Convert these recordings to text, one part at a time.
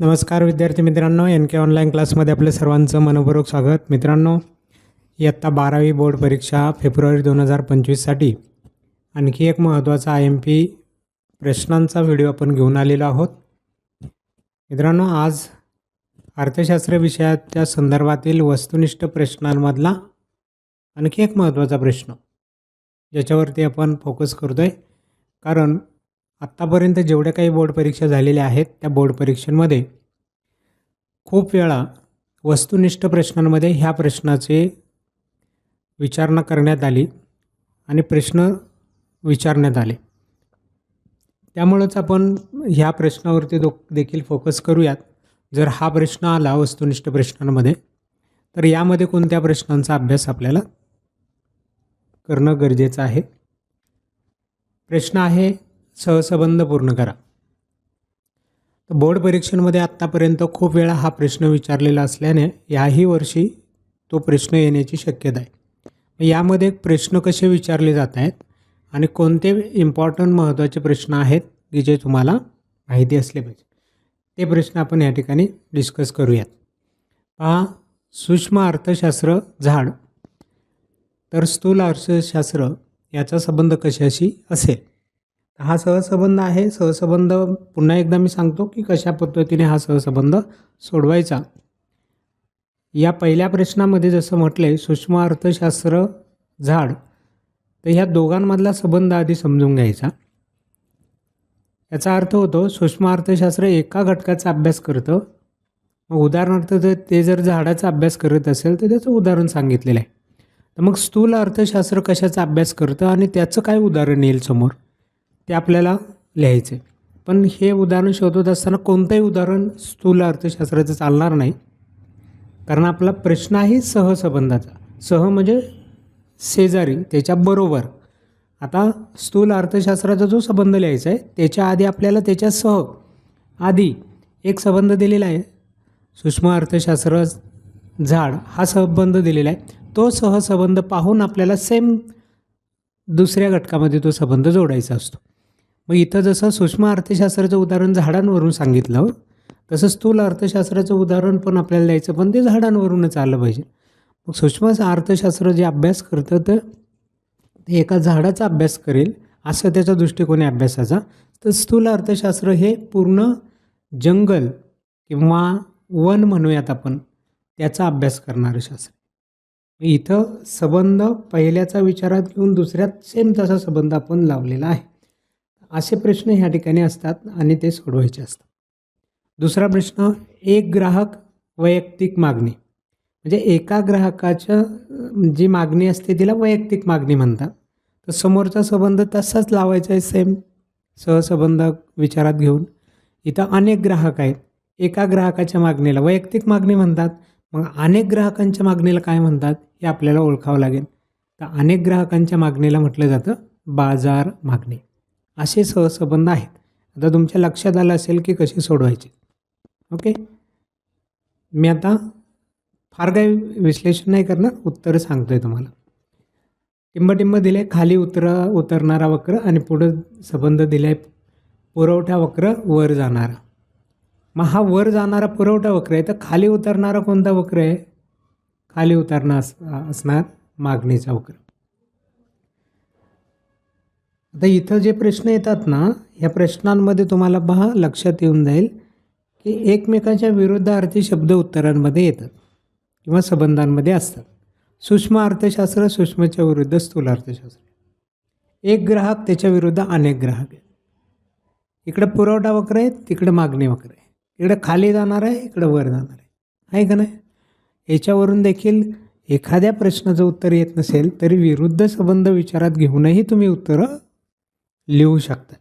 नमस्कार विद्यार्थी मित्रांनो एन के ऑनलाईन क्लासमध्ये आपलं सर्वांचं मनपूर्वक स्वागत. मित्रांनो इयत्ता बारावी बोर्ड परीक्षा फेब्रुवारी दोन हजार पंचवीससाठी आणखी एक महत्त्वाचा आय एम पी प्रश्नांचा व्हिडिओ आपण घेऊन आलेलो आहोत. मित्रांनो आज अर्थशास्त्र विषयाच्या संदर्भातील वस्तुनिष्ठ प्रश्नांमधला आणखी एक महत्त्वाचा प्रश्न ज्याच्यावरती आपण फोकस करतो आहे कारण आत्तापर्यंत जेवढ्या काही बोर्ड परीक्षा झालेल्या आहेत त्या बोर्ड परीक्षांमध्ये खूप वेळा वस्तुनिष्ठ प्रश्नांमध्ये ह्या प्रश्नाचे विचारणा करण्यात आली आणि प्रश्न विचारण्यात आले. त्यामुळंच आपण ह्या प्रश्नावरती दो देखील फोकस करूयात. जर हा प्रश्न आला वस्तुनिष्ठ प्रश्नांमध्ये तर यामध्ये कोणत्या प्रश्नांचा अभ्यास आपल्याला करणं गरजेचं आहे? प्रश्न आहे सहसंबंध पूर्ण करा. तर बोर्ड परीक्षेमध्ये आत्तापर्यंत खूप वेळा हा प्रश्न विचारलेला असल्याने याही वर्षी तो प्रश्न येण्याची शक्यता आहे. मग यामध्ये प्रश्न कसे विचारले जात आहेत आणि कोणते इम्पॉर्टंट महत्त्वाचे प्रश्न आहेत की जे तुम्हाला माहिती असले पाहिजे? ते प्रश्न आपण या ठिकाणी डिस्कस करूयात. पहा सूक्ष्म अर्थशास्त्र झाड तर स्थूल अर्थशास्त्र याचा संबंध कशाशी असेल? हा सहसंबंध आहे. सहसंबंध पुन्हा एकदा मी सांगतो की कशा पद्धतीने हा सहसंबंध सोडवायचा. या पहिल्या प्रश्नामध्ये जसं म्हटलं सूक्ष्म अर्थशास्त्र झाड तर ह्या दोघांमधला संबंध आधी समजून घ्यायचा. याचा अर्थ होतो सूक्ष्म अर्थशास्त्र एका घटकाचा अभ्यास करतं. मग उदाहरणार्थ जर ते जर झाडाचा अभ्यास करत असेल तर त्याचं उदाहरण सांगितलेलं आहे. तर मग स्थूल अर्थशास्त्र कशाचा अभ्यास करतं आणि त्याचं काय उदाहरण येईल समोर? ते आपल्याला लिहायचं. आहे पण हे उदाहरण शोधत असताना कोणतंही उदाहरण स्थूल अर्थशास्त्राचं चालणार नाही. कारण आपला प्रश्न आहे सहसंबंधाचा. सह म्हणजे शेजारी त्याच्याबरोबर आता स्थूल अर्थशास्त्राचा जो संबंध लिहायचा आहे त्याच्या आधी आपल्याला त्याच्या सह आधी एक संबंध दिलेला आहे. सूक्ष्म अर्थशास्त्र झाड हा संबंध दिलेला आहे. तो सहसंबंध पाहून आपल्याला सेम दुसऱ्या घटकामध्ये तो संबंध जोडायचा असतो. मग इथं जसं सूक्ष्म अर्थशास्त्राचं उदाहरण झाडांवरून सांगितलं हो. तसं स्थूल अर्थशास्त्राचं उदाहरण पण आपल्याला द्यायचं पण ते झाडांवरूनच आलं पाहिजे. मग सूक्ष्म अर्थशास्त्र जे अभ्यास करतं तर ते एका झाडाचा अभ्यास करेल असं त्याचा दृष्टिकोन आहे अभ्यासाचा. तर स्थूल अर्थशास्त्र हे पूर्ण जंगल किंवा वन म्हणूयात आपण त्याचा अभ्यास करणारं शास्त्र. इथं संबंध पहिल्याचा विचारात घेऊन दुसऱ्यात सेम तसा संबंध आपण लावलेला आहे. असे प्रश्न ह्या ठिकाणी असतात आणि ते सोडवायचे असतात. दुसरा प्रश्न एक ग्राहक वैयक्तिक मागणी. म्हणजे एका ग्राहकाच्या जी मागणी असते तिला वैयक्तिक मागणी म्हणतात. तर समोरचा संबंध तसाच लावायचा आहे सेम सहसंबंध विचारात घेऊन. इथं अनेक ग्राहक आहेत. एका ग्राहकाच्या मागणीला वैयक्तिक मागणी म्हणतात. मग अनेक ग्राहकांच्या मागणीला काय म्हणतात हे आपल्याला ओळखावं लागेल. तर अनेक ग्राहकांच्या मागणीला म्हटलं जातं बाजार मागणी. असे सहसंबंध आहेत. आता तुमच्या लक्षात आलं असेल की कसे सोडवायचे. ओके मी आता फार काही विश्लेषण नाही करणार उत्तर सांगतो आहे तुम्हाला. टिंबटिंब दिले खाली उतर उतरणारा वक्र आणि पुढं संबंध दिला आहे पुरवठा वक्र वर जाणारा. मग हा वर जाणारा पुरवठा वक्र आहे तर खाली उतरणारा कोणता वक्र आहे? खाली उतरणार अस असणार मागणीचा वक्र. आता इथं जे प्रश्न येतात ना या प्रश्नांमध्ये तुम्हाला पहा लक्षात येऊन जाईल की एकमेकाच्या विरुद्धार्थी शब्द उत्तरांमध्ये येतात किंवा संबंधांमध्ये असतात. सूक्ष्म अर्थशास्त्र सूक्ष्मच्या विरुद्ध स्थूल अर्थशास्त्र. एक ग्राहक त्याच्या विरुद्ध अनेक ग्राहक आहेत. इकडं पुरवठा वक्र आहे तिकडं मागणी वक्र आहे. इकडं खाली जाणार आहे इकडं वर जाणार आहे. आहे का नाही? याच्यावरून देखील एखाद्या प्रश्नाचं उत्तर येत नसेल तरी विरुद्ध संबंध विचारात घेऊनही तुम्ही उत्तरं लिहू शकता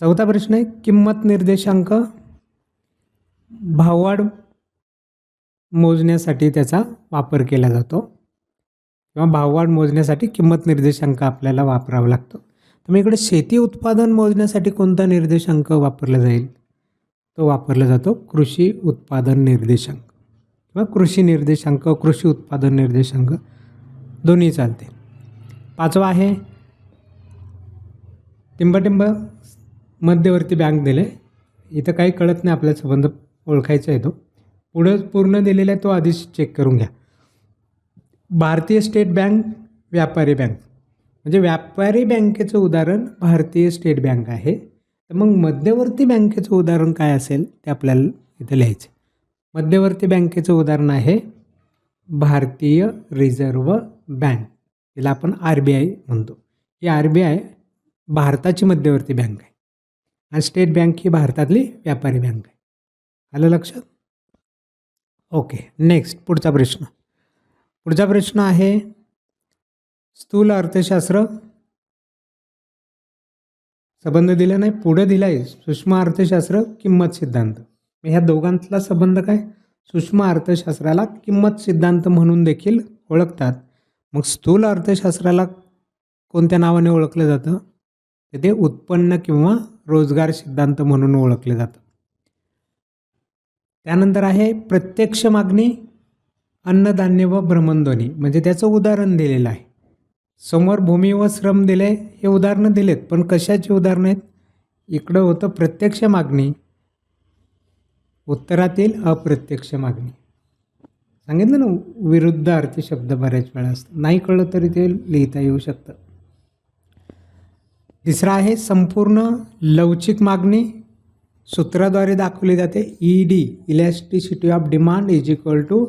चौथा प्रश्न आहे किंमत निर्देशांक भाववाढ मोजण्यासाठी त्याचा वापर केला जातो. किंवा भाववाढ मोजण्यासाठी किंमत निर्देशांक आपल्याला वापरावा लागतो. तर मग इकडे शेती उत्पादन मोजण्यासाठी कोणता निर्देशांक वापरला जाईल? तो वापरला जातो कृषी उत्पादन निर्देशांक. किंवा कृषी निर्देशांक कृषी उत्पादन निर्देशांक दोन्ही चालते पाचवा आहे टिंबटिंब मध्यवर्ती बँक दिले. इथं काही कळत नाही आपल्या संबंध ओळखायचा आहे तो. पुढं पूर्ण दिलेला आहे तो आधीच चेक करून घ्या. भारतीय स्टेट बँक व्यापारी बँक म्हणजे व्यापारी बँकेचं उदाहरण भारतीय स्टेट बँक आहे. तर मग मध्यवर्ती बँकेचं उदाहरण काय असेल ते आपल्याला इथं लिहायचं. मध्यवर्ती बँकेचं उदाहरण आहे भारतीय रिझर्व बँक तिला आपण आर बी आय म्हणतो. ही आर बी आय भारताची मध्यवर्ती बँक आहे. आणि स्टेट बँक ही भारतातली व्यापारी बँक आहे. आलं लक्षात? ओके नेक्स्ट पुढचा प्रश्न. पुढचा प्रश्न आहे स्थूल अर्थशास्त्र संबंध दिला नाही पुढं दिला आहे सूक्ष्म अर्थशास्त्र किंमत सिद्धांत. मग ह्या दोघांतला संबंध काय? सूक्ष्म अर्थशास्त्राला किंमत सिद्धांत म्हणून देखील ओळखतात. मग स्थूल अर्थशास्त्राला कोणत्या नावाने ओळखलं जातं? तर ते उत्पन्न किंवा रोजगार सिद्धांत म्हणून ओळखले जातं त्यानंतर आहे प्रत्यक्ष मागणी अन्नधान्य व भ्रमणध्वनी म्हणजे त्याचं उदाहरण दिलेलं आहे. समोर भूमी व श्रम दिले हे उदाहरणं दिलेत. पण कशाची उदाहरणं आहेत? इकडं होतं प्रत्यक्ष मागणी उत्तरातील अप्रत्यक्ष मागणी. सांगितलं ना विरुद्ध अर्थी शब्द बऱ्याच वेळा असतात. नाही कळलं तरी ते लिहिता येऊ शकतं. तिसरा आहे संपूर्ण लवचिक मागणी. सूत्राद्वारे दाखवली जाते E D elasticity of demand is equal to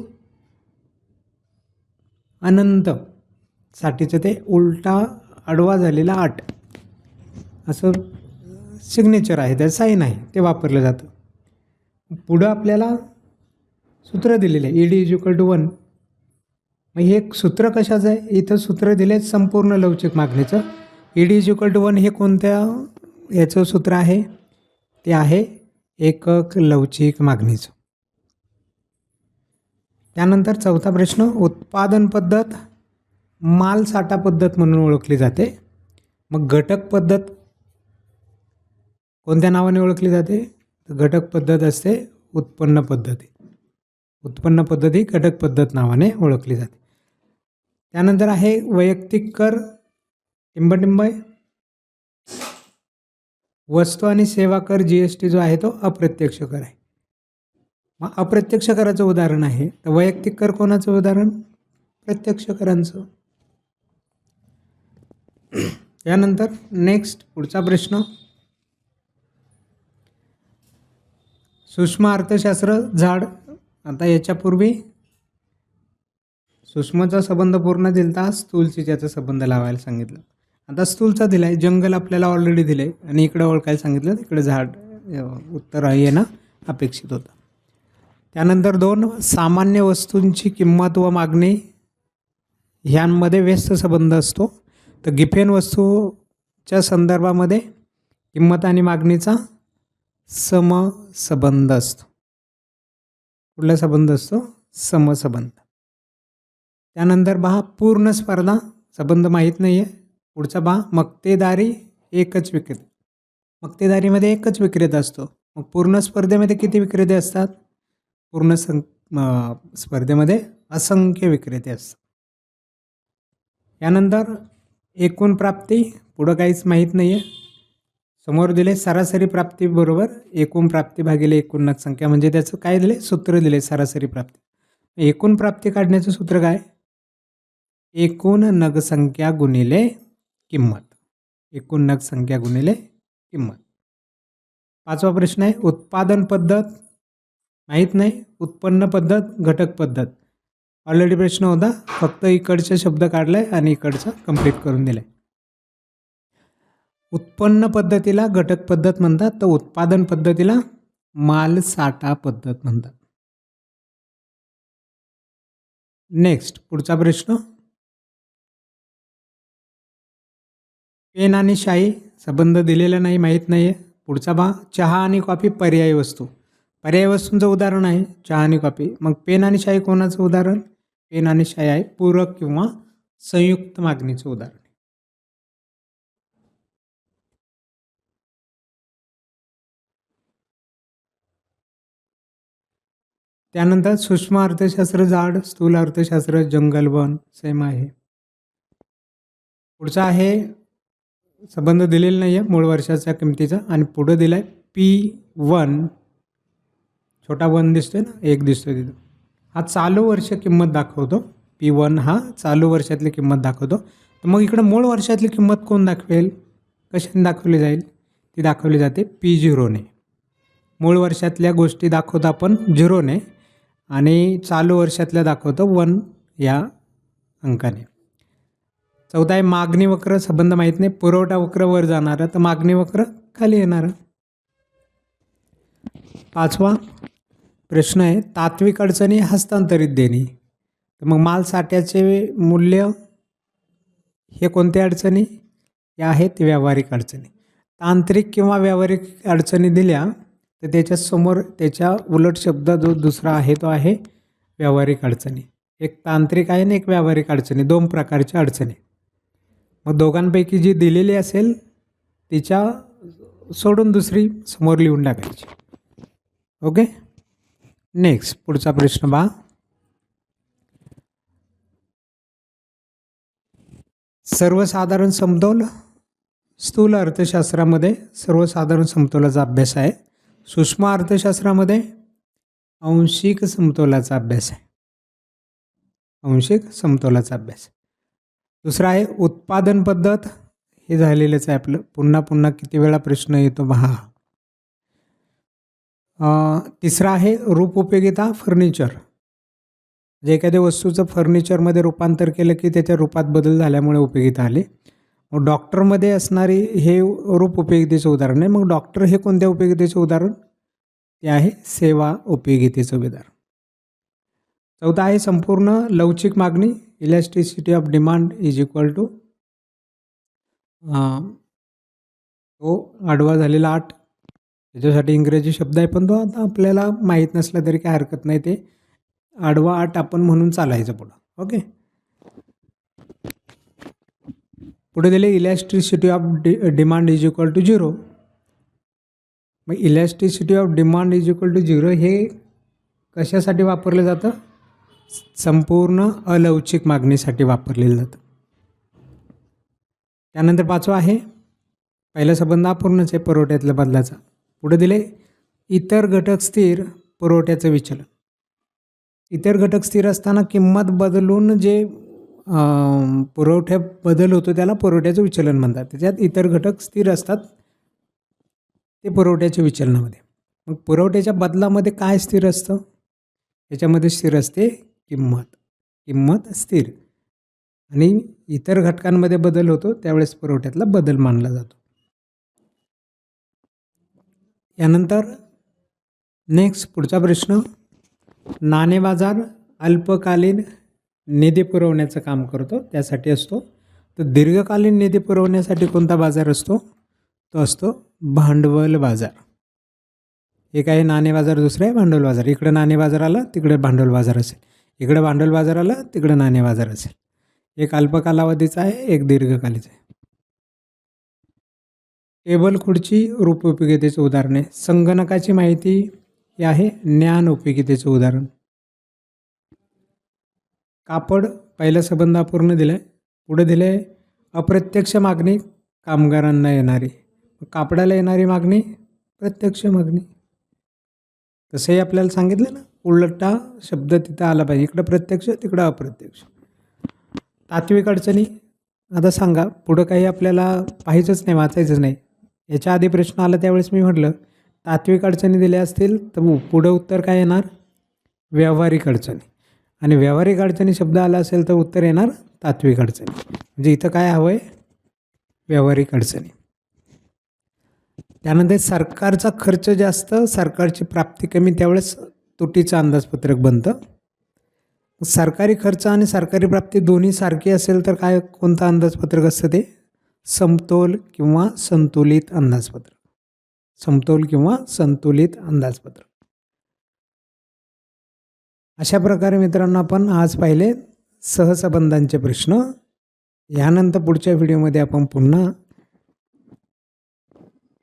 अनंत. साठीचं ते उलटा अडवा झालेला आठ. असं सिग्नेचर आहे त्याचं साईन आहे ते वापरलं जातं. पुढं आपल्याला सूत्र दिलेलं आहे E D is equal to one मग हे एक सूत्र कशाचं आहे? इथं सूत्र दिले आहे संपूर्ण लवचिक मागणीचं. E is equal to one हे कोणत्या याचं सूत्र आहे? ते आहे एकक लवचिक मागणीचं. त्यानंतर चौथा प्रश्न उत्पादन पद्धत माल साठा पद्धत म्हणून ओळखली जाते. मग घटक पद्धत कोणत्या नावाने ओळखली जाते? तर घटक पद्धत असते उत्पन्न पद्धती. उत्पन्न पद्धती घटक पद्धत नावाने ओळखली जाते. त्यानंतर आहे वैयक्तिक कर टिंबटिंब वस्तू आणि सेवा कर जी एस टी जो आहे तो अप्रत्यक्ष कर आहे. मग अप्रत्यक्ष कराचं उदाहरण आहे. तर वैयक्तिक कर कोणाचं उदाहरण? प्रत्यक्ष करांचं. यानंतर नेक्स्ट पुढचा प्रश्न. सूक्ष्म अर्थशास्त्र झाड आता याच्यापूर्वी सूक्ष्मचा संबंध पूर्ण दिलता स्थूलशी त्याचा संबंध लावायला सांगितलं. आता स्थूलचा दिला आहे जंगल आपल्याला ऑलरेडी दिलं आहे आणि इकडं ओळखायला सांगितलं तिकडे झाड उत्तर येणं अपेक्षित होतं. त्यानंतर दोन सामान्य वस्तूंची किंमत व मागणी ह्यांमध्ये व्यस्त संबंध असतो. तर गिफेन वस्तूच्या संदर्भामध्ये किंमत आणि मागणीचा समसंबंध असतो. कुठला संबंध असतो? समसंबंध. त्यानंतर पहा पूर्ण स्पर्धा संबंध माहीत नाही आहे पुढचा बा मक्तेदारी एकच विक्रेते. मक्तेदारीमध्ये एकच विक्रेता असतो. मग पूर्ण स्पर्धेमध्ये किती विक्रेते असतात? पूर्ण सं स्पर्धेमध्ये असंख्य विक्रेते असतात. यानंतर एकूण प्राप्ती पुढं काहीच माहीत नाही आहे समोर दिले सरासरी प्राप्ती बरोबर एकूण प्राप्ती भागिले एकूण नगसंख्या म्हणजे त्याचं काय दिले? सूत्र दिले सरासरी प्राप्ती. एकूण प्राप्ती काढण्याचं सूत्र काय? एकूण नगसंख्या गुणिले किंमत. एकूण नगसंख्या गुणिले किंमत. पाचवा प्रश्न आहे उत्पादन पद्धत. माहीत नाही उत्पन्न पद्धत घटक पद्धत. ऑलरेडी प्रश्न होता फक्त इकडचा शब्द काढलाय आणि इकडचं कंप्लीट करून दिलंय उत्पन्न पद्धतीला घटक पद्धत म्हणतात तर उत्पादन पद्धतीला माल साठा पद्धत म्हणतात. नेक्स्ट पुढचा प्रश्न. पेन आणि शाई संबंध दिलेला नाही माहीत नाही आहे पुढचा बा चहा आणि कॉफी पर्यायी वस्तू. पर्यायी वस्तूंचं उदाहरण आहे चहा आणि कॉफी. मग पेन आणि शाई कोणाचं उदाहरण? पेन आणि शाई आहे पूरक किंवा संयुक्त मागणीचं उदाहरण. त्यानंतर सूक्ष्म अर्थशास्त्र झाड स्थूल अर्थशास्त्र जंगल वन सेम आहे. पुढचा आहे संबंध दिलेला नाही आहे मूळ वर्षाच्या किमतीचा आणि पुढं दिला आहे पी वन. छोटा वन दिसतोय ना एक दिसतोय तिथं. हा चालू वर्ष किंमत दाखवतो. पी वन हा चालू वर्षातली किंमत दाखवतो. तर मग इकडं मूळ वर्षातली किंमत कोण दाखवेल? कशाने दाखवली जाईल? ती दाखवली जाते पी झिरोने मूळ वर्षातल्या गोष्टी दाखवतो आपण झिरोने आणि चालू वर्षातल्या दाखवतो वन या अंकाने. चौदा आहे मागणी वक्र संबंध माहीत नाही. पुरवठा वक्र वर जाणारा तर मागणी वक्र खाली येणार पाचवा प्रश्न आहे तात्विक अडचणी हस्तांतरित देणे. तर मग माल साठ्याचे मूल्य हे कोणत्या अडचणी? या आहेत व्यावहारिक अडचणी. तांत्रिक किंवा व्यावहारिक अडचणी दिल्या तर त्याच्यासमोर त्याच्या उलट शब्द जो दुसरा आहे तो आहे व्यावहारिक अडचणी. एक तांत्रिक आहे आणि एक व्यावहारिक अडचणी. दोन प्रकारच्या अडचणी. मग दोघांपैकी जी दिलेली असेल तिच्या सोडून दुसरी समोर लिहून टाकायची. ओके? नेक्स्ट पुढचा प्रश्न पहा. सर्वसाधारण समतोल स्थूल अर्थशास्त्रामध्ये सर्वसाधारण समतोलाचा अभ्यास आहे. सूक्ष्म अर्थशास्त्रामध्ये आंशिक समतोलाचा अभ्यास आहे. आंशिक समतोलाचा अभ्यास. दुसरा आहे उत्पादन पद्धत. हे झालेलंच आहे आपलं. पुन्हा पुन्हा किती वेळा प्रश्न येतो पहा अं, तिसरा आहे रूप उपयोगिता फर्निचर. जे एखाद्या वस्तूचं फर्निचरमध्ये रूपांतर केलं की त्याच्या रूपात बदल झाल्यामुळे उपयोगिता आली. मग डॉक्टरमध्ये असणारी हे रूप उपयोगितेचं उदाहरण आहे. मग डॉक्टर हे कोणत्या उपयोगितेचं उदाहरण? ते आहे सेवा उपयोगितेचं उदाहरण. चौथा आहे संपूर्ण लवचिक मागणी elasticity of demand is equal to तो आडवा झालेला आठ. त्याच्यासाठी इंग्रजी शब्द आहे पण तो आता आपल्याला माहीत नसला तरी काय हरकत नाही ते. आडवा आठ आपण म्हणून चालायचं पुढं. ओके पुढे दिले elasticity of D demand is equal to zero मग elasticity of demand is equal to zero हे कशासाठी वापरलं जातं? संपूर्ण अलवचिक मागणीसाठी वापरलेलं जातं. त्यानंतर पाचवा आहे पहिला संबंध अपूर्णच आहे पुरवठ्यातल्या बदलाचा. पुढे दिले इतर घटक स्थिर पुरवठ्याचं विचलन. इतर घटक स्थिर असताना किंमत बदलून जे पुरवठ्या पुरवठ्यात बदल होतो त्याला पुरवठ्याचं विचलन म्हणतात. त्याच्यात इतर घटक स्थिर असतात ते पुरवठ्याच्या विचलनामध्ये. मग पुरवठ्याच्या बदलामध्ये काय स्थिर असतं? त्याच्यामध्ये स्थिर असते किंमत किंमत स्थिर. आणि इतर घटकांमध्ये बदल होतो त्यावेळेस पुरवठ्यातला बदल मानला जातो. यानंतर नेक्स्ट पुढचा प्रश्न नाणे बाजार अल्पकालीन निधी पुरवण्याचं काम करतो त्यासाठी असतो. तर दीर्घकालीन निधी पुरवण्यासाठी कोणता बाजार असतो? तो असतो भांडवल बाजार. एक आहे नाणे बाजार दुसरं आहे भांडवल बाजार. इकडं नाणे बाजार आला तिकडे भांडवल बाजार असेल. इकडं भांडवल बाजार आलं तिकडं नाणे बाजार असेल. एक अल्पकालावधीचा आहे एक दीर्घकालीचा आहे. टेबल खुर्ची रूप उपयोगितेचे उदाहरण आहे. संगणकाची माहिती हे आहे ज्ञान उपयोगितेचं उदाहरण. कापड पहिला संबंध अपूर्ण दिलं आहे पुढे दिलं आहे अप्रत्यक्ष मागणी कामगारांना येणारी. कापडाला येणारी मागणी प्रत्यक्ष मागणी. तसंही आपल्याला सांगितलं ना उलटा शब्द तिथं आला पाहिजे. इकडं प्रत्यक्ष तिकडं अप्रत्यक्ष. तात्विक अडचणी आता सांगा पुढं काही आपल्याला पाहायचंच नाही वाचायचंच नाही. याच्या आधी प्रश्न आला त्यावेळेस मी म्हटलं तात्विक अडचणी दिल्या असतील तर पुढं उत्तर काय येणार? व्यावहारिक अडचणी. आणि व्यावहारिक अडचणी शब्द आला असेल तर उत्तर येणार तात्विक अडचणी. म्हणजे इथं काय हवं आहे व्यावहारिक अडचणी. त्यानंतर सरकारचा खर्च जास्त सरकारची प्राप्ती कमी त्यावेळेस तुटीचं अंदाजपत्रक बनतं. सरकारी खर्च आणि सरकारी प्राप्ती दोन्ही सारखी असेल तर काय कोणतं अंदाजपत्रक असतं ते? समतोल किंवा संतुलित अंदाजपत्रक. समतोल किंवा संतुलित अंदाजपत्रक. अशा प्रकारे मित्रांनो आपण आज पाहिले सहसंबंधांचे प्रश्न. यानंतर पुढच्या व्हिडिओमध्ये आपण पुन्हा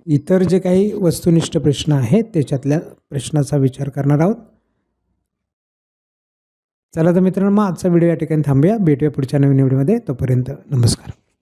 इतर जे काही वस्तुनिष्ठ प्रश्न आहेत त्याच्यातल्या प्रश्नाचा विचार करणार आहोत. चला तर मित्रांनो मग आजचा व्हिडिओ या ठिकाणी थांबूया. भेटूया पुढच्या नवीन व्हिडिओमध्ये. तोपर्यंत नमस्कार.